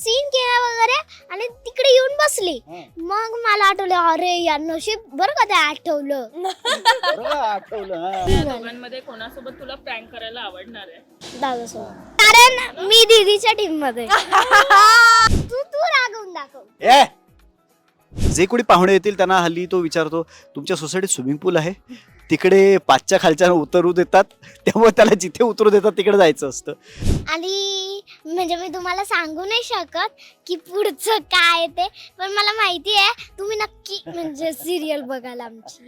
Scene केला वगैरे आणि तिकडे येऊन बसली. मग मला आठवलं अरे यार नशीब बरं का ते आठवलं. बरोबर आठवलं हा. या दोघांमध्ये कोणासोबत तुला प्रँक करायला आवडणार आहे? दादासोबत. कारण मी दीदीच्या टीममध्ये तू तू रागवून दाखव. ए! जे कोणी पाहुणे येतील त्यांना हल्ली तो विचारतो तुमच्या सोसायटीत स्विमिंग पूल आहे? तिकडे पाचच्या खालच्या उतरू देतात त्यामुळे त्याला जिथे उतरू देतात तिकडे जायचं असतं. आणि म्हणजे मी तुम्हाला सांगू नाही शकत की पुढचं काय ते पण मला माहिती आहे तुम्ही नक्की म्हणजे सिरियल बघाल आमची.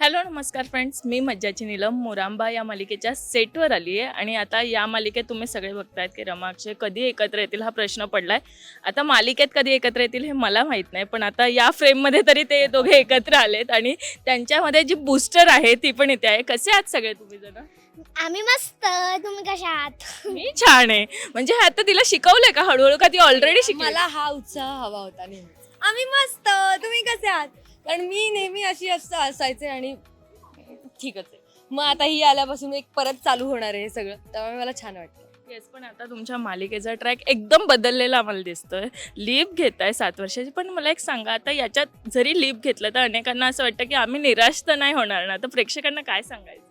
हॅलो नमस्कार फ्रेंड्स. मी मज्जाची नीलम मोरांबा या मालिकेच्या सेटवर आली आहे आणि आता या मालिकेत तुम्ही सगळे बघतायत की रमा अक्षय कधी एकत्र येतील हा प्रश्न पडलाय. आता मालिकेत कधी एकत्र येतील हे मला माहीत नाही पण आता या फ्रेममध्ये तरी ते दोघे एकत्र आलेत आणि त्यांच्यामध्ये जी बूस्टर आहे ती पण इथे आहे. कसे आहात सगळे तुम्ही जण आम्ही मस्त. तुम्ही कशा आहात? मी छान आहे. म्हणजे हे आता तिला शिकवलंय का? हळूहळू का ती ऑलरेडी शिकली? मला हा उत्साह हवा होता नेहमी आम्ही मस्त. तुम्ही कसे आहात? कारण मी नेहमी अशी असं असायचे आणि ठीकच आहे. मग आता ही आल्यापासून एक परत चालू होणार आहे हे सगळं. त्यामुळे मला छान वाटतं येस पण आता तुमच्या मालिकेचा ट्रॅक एकदम बदललेला आम्हाला दिसतोय. लीप घेताय सात वर्षाची. पण मला एक सांगा आता याच्यात जरी लीप घेतलं तर अनेकांना असं वाटतं की आम्ही निराश तर नाही होणार ना? तर प्रेक्षकांना काय सांगायचं?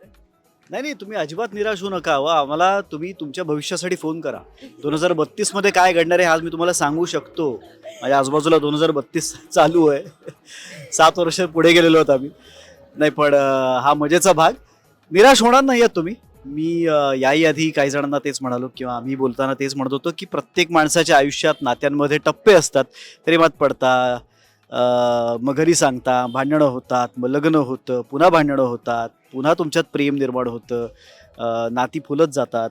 नाही नाही तुम्ही अजिबात निराश होऊ नका. व आम्हाला तुम्ही तुमच्या भविष्यासाठी फोन करा. दोन हजार बत्तीसमध्ये काय घडणार आहे आज मी तुम्हाला सांगू शकतो. माझ्या आजूबाजूला दोन हजार बत्तीस चालू आहे. सात वर्ष पुढे गेलेलो आहोत आम्ही. नाही पण हा मजेचा भाग. निराश होणार नाही आहात तुम्ही. मी याही आधी काही जणांना तेच म्हणालो किंवा आम्ही बोलताना तेच म्हणत होतो की प्रत्येक माणसाच्या आयुष्यात नात्यांमध्ये टप्पे असतात प्रेमात पडता मग घरी सांगता भांडणं होतात मग लग्न होतं पुन्हा भांडणं होतात. पुन्हा तुमच्यात प्रेम निर्माण होतं नाती फुलत जातात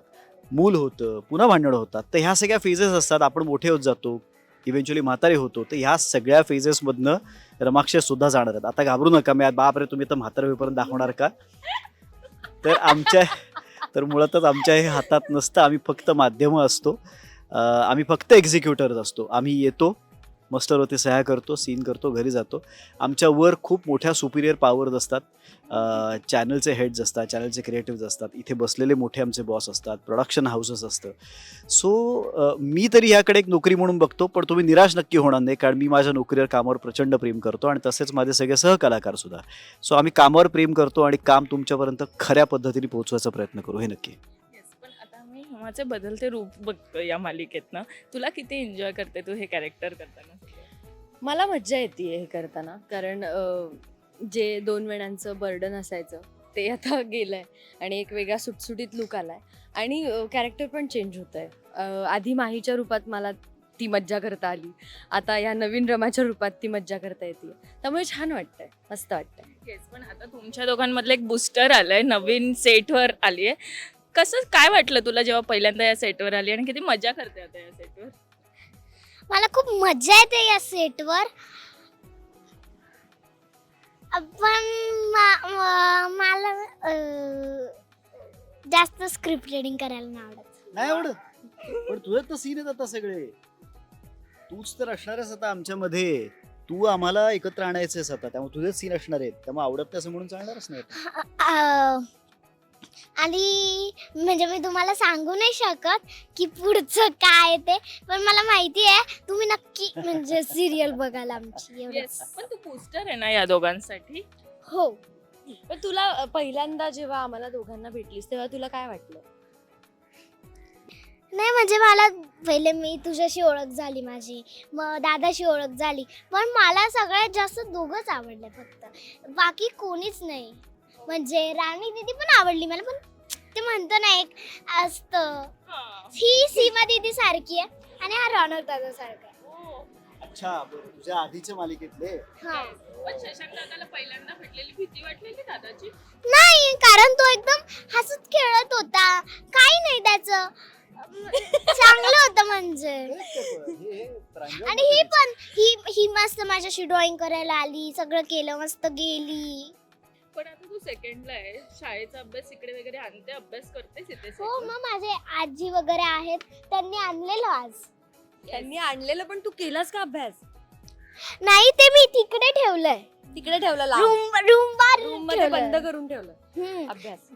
मूल होतं पुन्हा भांडणं होतात. तर ह्या सगळ्या फेजेस असतात आपण मोठे होत जातो इव्हेंच्युअली म्हातारे होतो. तर ह्या सगळ्या फेजेसमधनं रमाक्षय सुद्धा जाणार आहेत. आता घाबरू नका मी बाप रे तुम्ही तर म्हातारे होईपर्यंत दाखवणार का? तर आमच्या तर मुळातच आमच्या हे हातात नसतं. आम्ही फक्त माध्यमं असतो. आम्ही फक्त एक्झिक्युटर्स असतो. आम्ही येतो मस्टरवरती सह्या करतो सीन करतो घरी जातो. आमच्यावर खूप मोठ्या सुपिरियर पॉवर्स असतात. चॅनलचे हेड्स असतात चॅनलचे क्रिएटिव्ज असतात. इथे बसलेले मोठे आमचे बॉस असतात प्रोडक्शन हाऊसेस असतं. सो मी तरी ह्याकडे एक नोकरी म्हणून बघतो पण तुम्ही निराश नक्की होणार नाही कारण मी माझ्या नोकरीवर कामावर प्रचंड प्रेम करतो आणि तसेच माझे सगळे सहकलाकार सुद्धा. सो आम्ही कामावर प्रेम करतो आणि काम तुमच्यापर्यंत खऱ्या पद्धतीने पोहोचवायचा प्रयत्न करू हे नक्की. पण आता मी बदलते रूप बघतो या मालिकेतनं. तुला किती एन्जॉय करते तू हे कॅरेक्टर करताना? मला मज्जा येते हे करताना. कारण जे दोन वेळांचं बर्डन असायचं ते आता गेलंय आणि एक वेगळा सुटसुटीत लुक आलाय. आणि कॅरेक्टर पण चेंज होत आहे आधी माहीच्या रूपात मला ती मज्जा करता आली. आता या नवीन रमाच्या रूपात ती मज्जा करता येते. त्यामुळे छान वाटतंय. मस्त वाटतंय. येस पण आता तुमच्या दोघांमधलं एक बुस्टर आलंय. नवीन सेटवर आली आहे कसं काय वाटलं तुला जेव्हा पहिल्यांदा या सेटवर आली? आणि किती मजा करते आता या सेटवर मला खूप मजा येते या सेटवर. पण मा- म- मला अं, जास्त स्क्रिप्ट रिडिंग करायला नाही आवडत. नाही आवडत? पण तुझे तर सीन आहेत आता सगळे. तूच तर असणारच आता आमच्यामध्ये. तू आम्हाला एकत्र आणायचंस आता त्यामुळे तुझेच सीन असणार आहेत. त्यामुळे आवडत नाही असं म्हणून चालणारच नाही अं, आणि म्हणजे मी तुम्हाला सांगू नाही शकत की पुढचं काय आहे ते पण मला माहिती आहे तुम्ही नक्की म्हणजे सिरियल बघाल आमची पण तू बुस्टर आहे ना या दोघांसाठी? हो. पण तुला अं, पहिल्यांदा जेव्हा आम्हाला दोघांना भेटलीस तेव्हा तुला काय वाटलं? नाही म्हणजे मला पहिले मी तुझ्याशी ओळख झाली माझी मग दादाशी ओळख झाली पण मला सगळ्यात जास्त दोघंच आवडले फक्त. बाकी कोणीच नाही. म्हणजे राणी दिदी पण आवडली मला पण ते म्हणतो ना एक असतं. ही. सीमा दिदी सारखी आहे आणि हा रौनक दादा सारखा आहे. अच्छा तुझ्या आधीच्या मालिकेतले? हा. पण शशांक दादाला पहिल्यांदा भेटलेली भीती वाटलेली दादाची? नाही कारण तो एकदम हसत खेळत होता. काही नाही त्याचं. चांगलं होतं म्हणजे. आणि ही पण ही ही मस्त माझ्याशी ड्रॉइंग करायला आली सगळं केलं मस्त गेली. पण आता तू सेकंडला आहे शाळेचा अभ्यास इकडे वगैरे आणते अभ्यास करतेस इथे हो मग माझे आजी वगैरे आहेत त्यांनी आणलेलं आज. त्यांनी आणलेलं पण तू केलास का अभ्यास? नाही ते मी तिकडे ठेवलंय. तिकडे ठेवला रूम रूम बार रूममध्ये बंद करून ठेवलं. अभ्यास.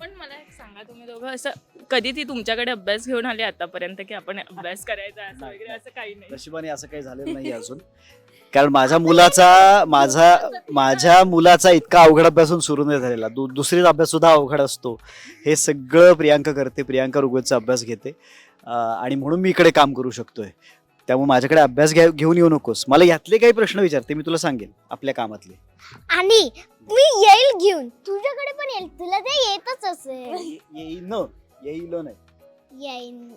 पण मला एक सांगा तुम्ही दोघं असं कधी ती तुमच्याकडे अभ्यास घेऊन आली आतापर्यंत की आपण अभ्यास करायचा असं. वगैरे असं काही नाही? नशिबाने असं काही झालेलं नाही अजून. कारण माझ्या मुलाचा माझा माझ्या मुलाचा इतका अवघड अभ्यासून सुरू नाही झालेला. दु दुसरीचा अभ्यास सुद्धा अवघड असतो. हे सगळं प्रियांका करते. प्रियांका ऋग्वेदचा अभ्यास घेते. आणि म्हणून मी इकडे काम करू शकतोय. त्यामुळे माझ्याकडे अभ्यास घ्या घेऊन येऊ नकोस. मला यातले काही प्रश्न विचारते मी तुला सांगेन आपल्या कामातले. आणि मी येईल घेऊन. तुझ्याकडे पण येईल. तुला ते येतच असेल. येईन येईल नाही. येईन.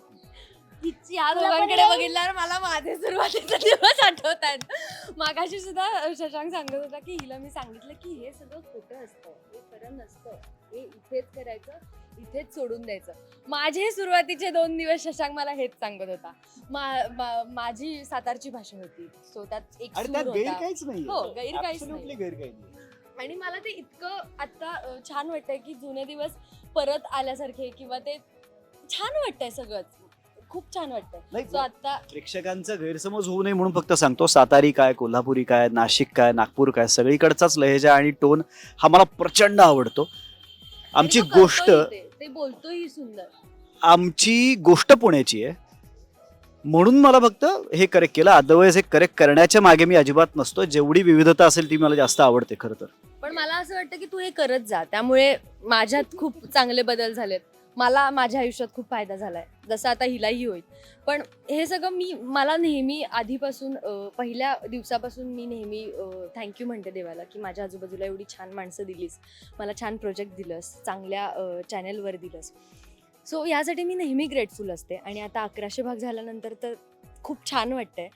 हिची या दोघांकडे? बघितल्यावर मला माझे सुरुवातीचे दिवस आठवत आहेत मागाशी सुद्धा शशांक सांगत होता की हिला मी सांगितलं की हे सगळं खोटं असतं हे खरं नसतं. हे इथेच करायचं इथेच सोडून द्यायचं. माझे सुरुवातीचे दोन दिवस शशांक मला हेच सांगत होता. मा- मा- माझी सातारची भाषा होती. सो त्यात एक आणि सूर त्यात गैर होता. काहीच नाही हो, गैर काहीच नाही. गैर काही नाही आणि मला ते इतकं आता अ, छान वाटतंय की जुने दिवस परत आल्यासारखे किंवा ते छान वाटतंय सगळंच. खूप छान वाटतंय. नाही सो आता प्रेक्षकांचा गैरसमज होऊ नये म्हणून फक्त सांगतो सातारी काय कोल्हापुरी काय नाशिक काय नागपूर काय सगळीकडचाच लहेजा आणि टोन हा मला प्रचंड आवडतो. आमची आणि तो गोष्ट करतोही ते. ते बोलतोही सुंदर. आमची गोष्ट पुण्याची आहे. म्हणून मला फक्त हे करेक्ट केलं. अदरवाईज हे करेक्ट करण्याच्या मागे मी अजिबात नसतो. जेवढी विविधता असेल ती मला जास्त आवडते खरं तर. पण मला असं वाटतं की तू हे करत जा. त्यामुळे माझ्यात खूप चांगले बदल झालेत. मला माझ्या आयुष्यात खूप फायदा झालाय. जसं आता हिलाही होईल. पण हे सगळं मी मला नेहमी आधीपासून पहिल्या दिवसापासून मी नेहमी थँक्यू म्हणते देवाला की माझ्या आजूबाजूला एवढी छान माणसं दिलीस. मला छान प्रोजेक्ट दिलंस. चांगल्या चॅनेलवर दिलंस. सो यासाठी मी नेहमी ग्रेटफुल असते. आणि आता अकराशे भाग झाल्यानंतर तर खूप छान वाटतंय.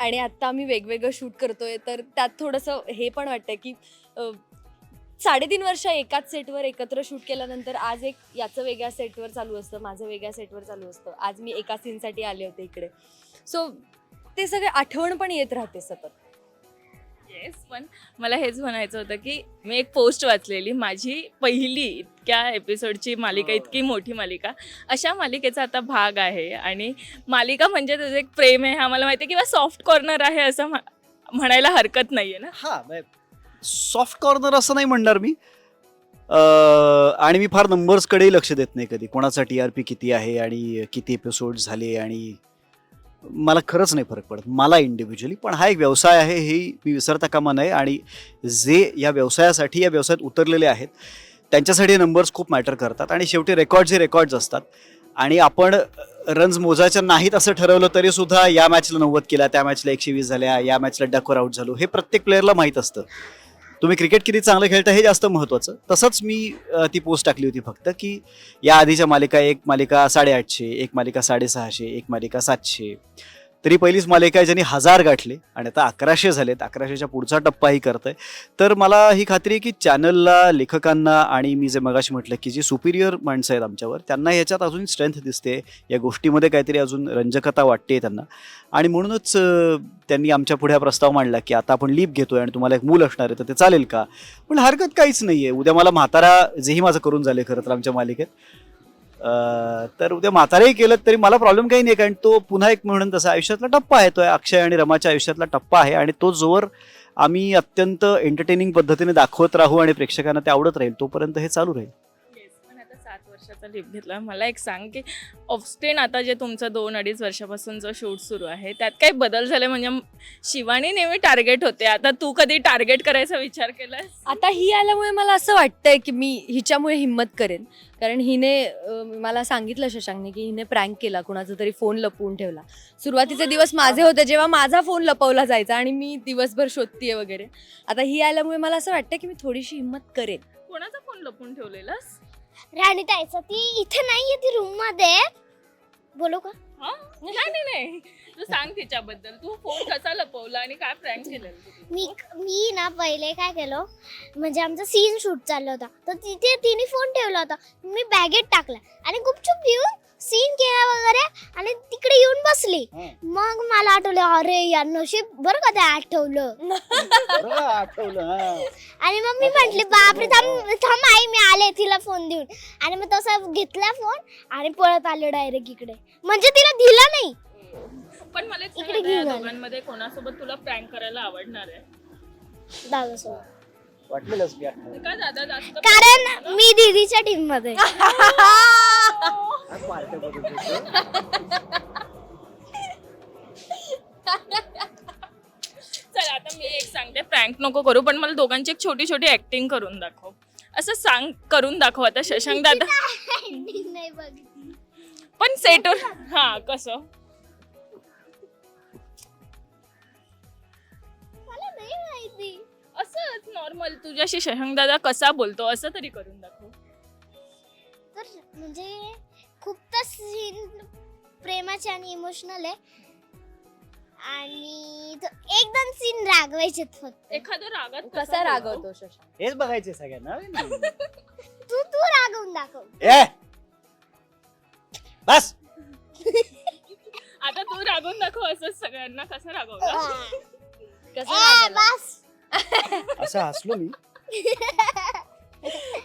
आणि आत्ता आम्ही वेगवेगळं शूट करतोय तर त्यात थोडंसं हे पण वाटतंय की साडेतीन वर्ष एकाच सेटवर एकत्र शूट केल्यानंतर आज एक याचं वेगळ्या सेटवर चालू असतं माझं वेगळ्या सेटवर चालू असतं. आज मी एका सीनसाठी आले होते इकडे. सो ते सगळे आठवण पण येत राहते सतत. येस पण मला हेच म्हणायचं होतं की मी एक पोस्ट वाचलेली माझी पहिली इतक्या एपिसोडची मालिका हो. इतकी मोठी मालिका अशा मालिकेचा आता भाग आहे. आणि मालिका म्हणजे तुझं एक प्रेम आहे हा मला माहिती आहे किंवा सॉफ्ट कॉर्नर आहे असं म्ह- म्हणायला हरकत नाहीये ना? हा सॉफ्ट कॉर्नर असं नाही म्हणणार मी. आणि मी फार नंबर्सकडेही लक्ष देत नाही कधी. कोणाचा टी आर पी किती आहे आणि किती एपिसोड झाले आणि मला खरंच नाही फरक पडत. मला इंडिव्हिज्युअली पण हा एक व्यवसाय आहे हे मी विसरता कामा नये. आणि जे या व्यवसायासाठी या व्यवसायात उतरलेले आहेत त्यांच्यासाठी नंबर्स खूप मॅटर करतात. आणि शेवटी रेकॉर्ड हे रेकॉर्ड्स असतात. आणि आपण रन्स मोजायच्या नाहीत असं ठरवलं तरी सुद्धा या मॅचला नव्वद केला त्या मॅचला एकशे वीस झाल्या या मॅचला डकवर आउट झालो हे प्रत्येक प्लेअरला माहीत असतं. तुम्ही क्रिकेट किती चांगलं खेळता हे जास्त महत्त्वाचं तसंच मी ती पोस्ट टाकली होती फक्त की या आधीच्या मालिका एक मालिका साडेआठशे एक मालिका साडेसहाशे एक मालिका सातशे. तरी पहिलीच मालिका आहे ज्यांनी हजार गाठले आणि आता अकराशे झालेत अकराशेच्या पुढचा टप्पाही करत आहे तर मला ही खात्री आहे की चॅनलला लेखकांना आणि मी जे मगाशी म्हटलं की जी सुपिरियर माणसं आहेत आमच्यावर त्यांना ह्याच्यात अजून स्ट्रेंथ दिसते. या गोष्टीमध्ये काहीतरी अजून रंजकता वाटते त्यांना. आणि म्हणूनच त्यांनी आमच्या पुढे प्रस्ताव मांडला की आता आपण लीप घेतोय आणि तुम्हाला एक मूल असणार आहे तर ते चालेल का? पण हरकत काहीच नाही आहे उद्या मला म्हातारा जेही माझं करून झाले खरं तर आमच्या मालिकेत. तर उद्या म्हातारेही केलं तरी मला प्रॉब्लेम काही नाही कारण तो पुन्हा एक म्हणून तसा आयुष्यातला टप्पा आहे. तो अक्षय आणि रमाच्या आयुष्यातला टप्पा आहे आणि तो जोवर आम्ही अत्यंत एंटरटेनिंग पद्धतीने दाखवत राहू आणि प्रेक्षकांना ते आवडत राहील तोपर्यंत हे चालू राहील. वर्षाचा लिप घेतला. मला एक सांग की ऑफस्टेन आता जे तुमचं दोन अडीच वर्षापासून जो शूट सुरू आहे त्यात काही बदल झाले? म्हणजे शिवानी नेहमी टार्गेट होते. आता तू कधी टार्गेट करायचा विचार केलास? आता ही आल्यामुळे मला असं वाटतंय की मी हिच्यामुळे हिंमत करेन. कारण हिने मला सांगितलं शशांकने की हिने प्रँक केला. कुणाचा तरी फोन लपवून ठेवला. सुरुवातीचे दिवस माझे होते जेव्हा माझा फोन लपवला जायचा आणि मी दिवसभर शोधतीये वगैरे. आता ही आल्यामुळे मला असं वाटतं की मी थोडीशी हिंमत करेन. कोणाचा फोन लपून ठेवलेलास? राणी ताईचा ती इथे नाहीये ती रूममध्ये. बोलू का? हा? नाही नाही नाही. तू सांग तिच्याबद्दल. तू फोन कसा लपवला आणि काय प्रँक केलेलं तू? मी मी ना पहिले काय केलं? म्हणजे आमचा सीन शूट चालला होता. तर तिथे तिने फोन ठेवला होता. मी बॅगेत टाकला. आणि गुपचूप येऊन सीन केला वगैरे आणि तिकडे येऊन बसली. मग मला आठवलं अरे यार नशीब बरं का ते आठवलं. आठवलं आणि मग मी म्हंटले बापरे थांब थांब आई मी आले तिला फोन देऊन. आणि मग तसा घेतला फोन आणि पळत आले डायरेक्ट इकडे. म्हणजे तिला दिला नाही. पण मला एक सांग इकडे आता या घेऊन आले. दोघांमध्ये कोणासोबत तुला प्रँक करायला आवडणार आहे? दादासोबत. वाटलेलंच मी आठवलं. का दादा जास्त कारण मी दीदीच्या टीममध्ये. चल आता मी एक सांगते. प्रँक नको करू पण मला दोघांची एक छोटी छोटी ऍक्टिंग करून दाखव. असं सांग करून दाखव आता शशांक दादा. नाही बघितली पण सेटवर हा कसं? मला नाही माहिती. असंच नॉर्मल तुझ्याशी शशांक दादा कसा बोलतो असं तरी करून दाखव. तर म्हणजे खूप तर सीन प्रेमाचे आणि इमोशनल आहे. आणि तो एक दोन सीन रागवायचे फक्त. एखादं रागात कसा रागवतो शशांक? हेच बघायचे सगळ्यांना तू तू रागवून दाखव. ए! बस! आता तू रागवून दाखव असंच सगळ्यांना कसं रागवलं? कसं ए, रागवलं? बस. असं हसलो मी.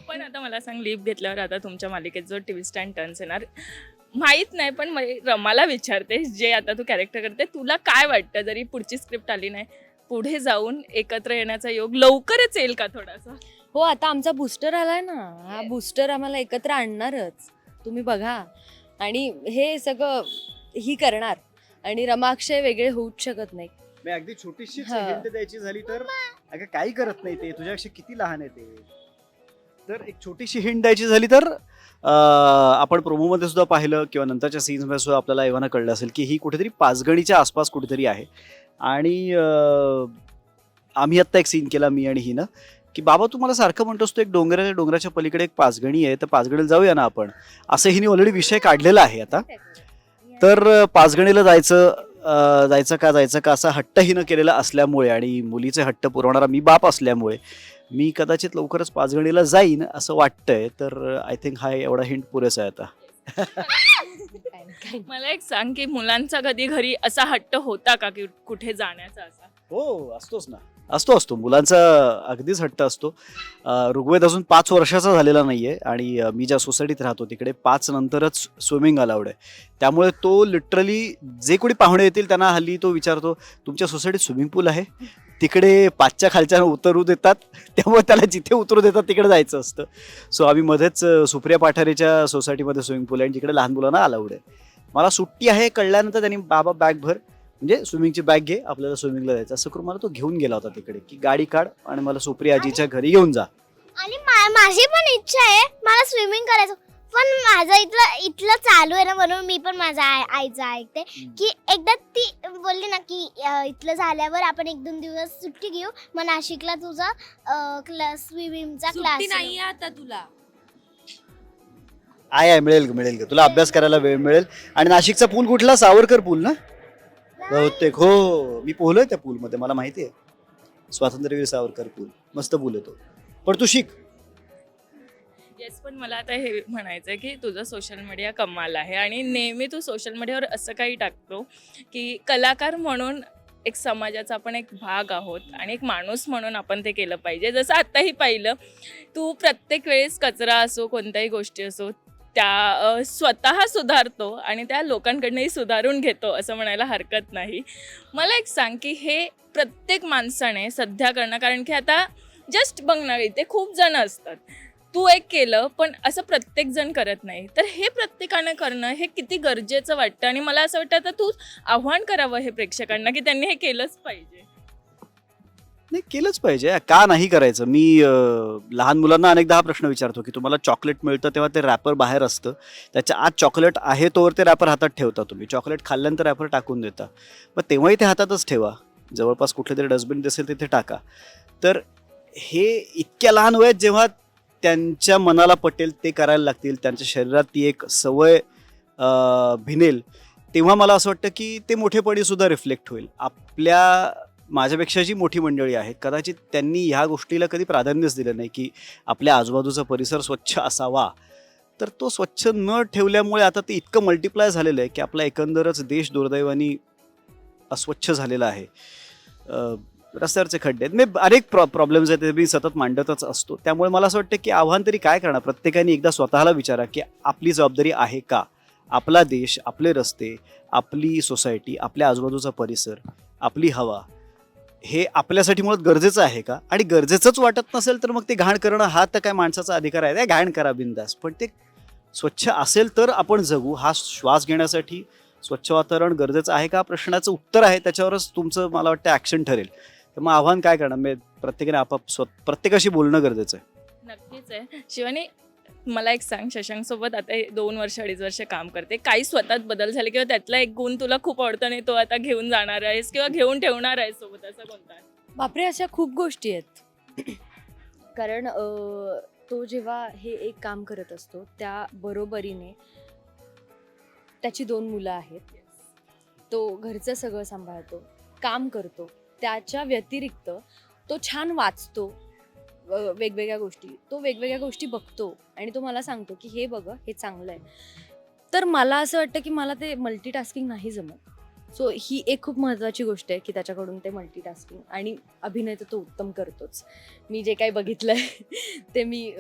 पण आता मला सांग लिप घेतल्यावर आता तुमच्या मालिकेत जो ट्विस्ट अँड टर्न्स येणार माहीत नाही पण रमाला विचारते जे आता तू कॅरेक्टर करते तुला काय वाटतं? जरी पुढची स्क्रिप्ट आली नाही पुढे जाऊन एकत्र येण्याचा योग लवकरच येईल का थोडासा? हो आता आमचा बूस्टर आलाय ना. हा बूस्टर आम्हाला एकत्र आणणारच. तुम्ही बघा. आणि हे सगळं ही करणार. आणि रमाक्षय वेगळे होऊच शकत नाही. मी अगदी छोटीशी हा. द्यायची झाली तर अगं काही करत नाही ते. तुझ्यापेक्षा किती लहान आहे ते. तर एक छोटीशी हिंट द्यायची झाली तर अं, आपण प्रोमोमध्ये सुद्धा पाहिलं किंवा नंतरच्या सीन्समध्ये सुद्धा आपल्याला एव्हाना कळलं असेल की ही कुठेतरी पाचगणीच्या आसपास कुठेतरी आहे. आणि अं, आम्ही आत्ता एक सीन केला मी आणि हिनं की बाबा तू मला सारखं म्हणतोस तो एक डोंगराच्या डोंगराच्या पलीकडे एक पाचगणी आहे तर पाचगणीला जाऊया ना आपण. असं हिने ऑलरेडी विषय काढलेला आहे आता. तर अ, पाचगणीला जायचं जायचं का जायचं का असा हट्ट हिनं केलेला असल्यामुळे आणि मुलीचे हट्ट पुरवणारा मी बाप असल्यामुळे मी कदाचित लवकरच पाचगणीला जाईन असं वाटतंय. तर आय थिंक हा एवढा हिंट पुरेसा आहे आता. मला एक सांग की मुलांचा कधी घरी असा हट्ट होता का की कुठे जाण्याचा असा? हो असतोच ना. असतो असतो. मुलांचा अगदीच हट्ट असतो. ऋग्वेद अजून पाच वर्षाचा झालेला नाही आहे आणि मी ज्या सोसायटीत राहतो तिकडे पाच नंतरच स्विमिंग अलाउड आहे. त्यामुळे तो लिटरली जे कोणी पाहुणे येतील त्यांना हल्ली तो विचारतो तुमच्या सोसायटीत स्विमिंग पूल आहे? तिकडे पाचच्या खालच्या उतरू देतात. त्यामुळे त्याला जिथे उतरू देतात तिकडे जायचं असतं. सो आम्ही मध्येच सुप्रिया पाठारेच्या सोसायटीमध्ये स्विमिंग पूल आहे आणि जिकडे लहान मुलांना अलाउड आहे. मला सुट्टी आहे कळल्यानंतर त्यांनी बाबा बॅग भर म्हणजे स्विमिंगची बॅग घे आपल्याला स्विमिंगला जायचं. असं करून मला तो घेऊन गेला होता तिकडे. की गाडी काढ आणि मला सुप्रिया आजीच्या घरी घेऊन जा. आणि मा- माझी पण इच्छा आहे मला स्विमिंग करायचं. पण माझं इथलं इथलं चालू आहे ना म्हणून मी पण माझ्या आई आईचं ऐकते. की एकदा ती बोलली ना की अं, इथलं झाल्यावर आपण एक दोन दिवस सुट्टी घेऊ. मग नाशिकला तुझा क्लास स्विमिंगचा क्लास नाही आता तुला. आहे आहे मिळेल मिळेल ग. तुला अभ्यास करायला वेळ मिळेल. आणि नाशिकचा पूल कुठला? सावरकर पूल ना? बहुतेक. हो मी पोहलोय त्या पूलमध्ये मला माहिती आहे. स्वातंत्र्यवीर सावरकर पूल मस्त पूल आहे तो. पण तू शिक. येस पण मला आता हे म्हणायचं आहे की तुझं सोशल मीडिया कमाल आहे आणि नेहमी तू सोशल मीडियावर असं काही टाकतो की कलाकार म्हणून एक समाजाचा आपण एक भाग आहोत आणि एक माणूस म्हणून आपण ते केलं पाहिजे. जसं आत्ताही पाहिलं तू प्रत्येक वेळेस कचरा असो कोणत्याही गोष्टी असो त्या स्वतः सुधारतो आणि त्या लोकांकडनंही सुधारून घेतो असं म्हणायला हरकत नाही. मला एक सांग की हे प्रत्येक माणसाने सध्या करणं कारण की आता जस्ट बघ ना इथे खूप जण असतात. तू एक केलं पण असं प्रत्येक जण करत नाही. तर हे प्रत्येकानं करणं हे किती गरजेचं वाटतं? आणि मला असं वाटतं आता तू आव्हान करावं हे प्रेक्षकांना की त्यांनी हे केलंच पाहिजे. नाही केलंच पाहिजे. का नाही करायचं? मी अं, लहान मुलांना अनेकदा हा प्रश्न विचारतो की तुम्हाला चॉकलेट मिळतं तेव्हा ते रॅपर बाहेर असतं. त्याच्या आत चॉकलेट आहे तोवर ते रॅपर हातात ठेवता तुम्ही. चॉकलेट खाल्ल्यानंतर रॅपर टाकून देता. मग तेव्हाही ते हातातच ठेवा. जवळपास कुठले तरी डस्टबिन दिसेल तिथे टाका. तर हे इतक्या लहान वयात जेव्हा त्यांच्या मनाला पटेल ते करायला लागतील त्यांच्या शरीरात ती एक सवय अं, भिनेल तेव्हा मला असं वाटतं की ते मोठेपणी सुद्धा रिफ्लेक्ट होईल. आपल्या माझ्यापेक्षा जी मोठी मंडळी आहेत कदाचित त्यांनी ह्या गोष्टीला कधी प्राधान्यच दिलं नाही की आपल्या आजूबाजूचा परिसर स्वच्छ असावा. तर तो स्वच्छ न ठेवल्यामुळे आता ते इतकं मल्टिप्लाय झालेलं आहे की आपला एकंदरच देश दुर्दैवानी अस्वच्छ झालेला आहे. रस्त्यावरचे खड्डे आहेत. मी अनेक प्रॉ प्रॉब्लेम्स आहेत ते मी सतत मांडतच असतो. त्यामुळे मला असं वाटतं की आव्हान तरी काय करणार? प्रत्येकाने एकदा स्वतःला विचारा की आपली जबाबदारी आहे का? आपला देश आपले रस्ते आपली सोसायटी आपल्या आजूबाजूचा परिसर आपली हवा हे आपल्यासाठी मुळात गरजेचं आहे का? आणि गरजेचंच वाटत नसेल तर मग ते घाण करणं हा तर काय माणसाचा अधिकार आहे. ते घाण करा बिंदास पण ते स्वच्छ असेल तर आपण जगू. हा श्वास घेण्यासाठी स्वच्छ वातावरण गरजेचं आहे का? प्रश्नाचं उत्तर आहे. त्याच्यावरच तुमचं मला वाटतं ॲक्शन ठरेल. तर मग आव्हान काय करणार? मी प्रत्येकाने आपाप स्व प्रत्येकाशी बोलणं गरजेचं आहे. नक्कीच आहे. शिवानी मला एक सांग शशांक सोबत आता हे दोन वर्ष अडीच वर्ष काम करते. काही स्वतःत बदल झाले किंवा त्यातला एक गुण तुला खूप आवडतो आणि तो आता घेऊन जाणार आहेस किंवा घेऊन ठेवणार आहेस सोबत असं कोणता आहे? बापरे अशा खूप गोष्टी आहेत. कारण अ, तो जेव्हा हे एक काम करत असतो त्या बरोबरीने त्याची दोन मुलं आहेत. तो घरचं सगळं सांभाळतो काम करतो. त्याच्या व्यतिरिक्त तो छान वाचतो. वेगवेगळ्या गोष्टी. तो वेगवेगळ्या गोष्टी बघतो आणि तो मला सांगतो की हे बघ हे चांगलं आहे. तर मला असं वाटतं की मला ते मल्टीटास्किंग नाही जमत. सो ही एक खूप महत्त्वाची गोष्ट आहे की त्याच्याकडून ते मल्टीटास्किंग आणि अभिनय तर तो उत्तम करतोच. मी जे काही बघितलं आहे ते मी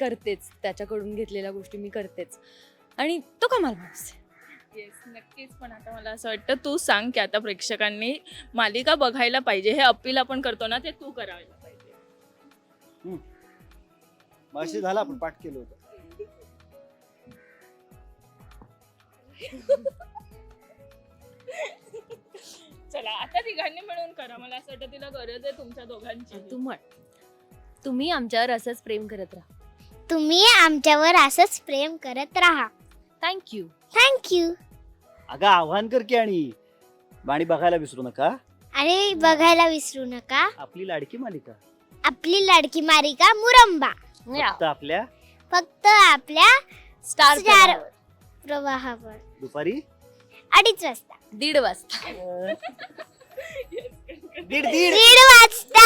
करतेच. त्याच्याकडून घेतलेल्या गोष्टी मी करतेच. आणि तो कमाल माणूस येस नक्कीच. पण आता मला असं वाटतं तू सांग की आता प्रेक्षकांनी मालिका बघायला पाहिजे. हे अपील आपण करतो ना ते तू करावं. माशी झाला आपण पाठ केलं होतं. चला आता तिघांनी मिळून करा. मला असं वाटतं तिला गरज आहे तुमच्या दोघांची. तू म्हण. तुम्ही आमच्यावर असंच प्रेम करत राहा. तुम्ही आमच्यावर असंच प्रेम करत राहा. थँक्यू थँक्यू अगं आव्हान कर की आणि आणि बघायला विसरू नका. आणि बघायला विसरू नका. आपली लाडकी मालिका. आपली लाडकी मारिका मुरंबा. फक्त आपल्या? फक्त आपल्या स्टार Star. प्रवाहावर. दुपारी? अडीच वाजता. दीड वाजता. दीड दीड. दीड वाजता.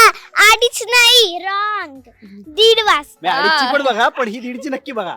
अडीच नाही रॉंग दीड मी वाजता अडीचची पण बघा पण ही दीडची नक्की बघा?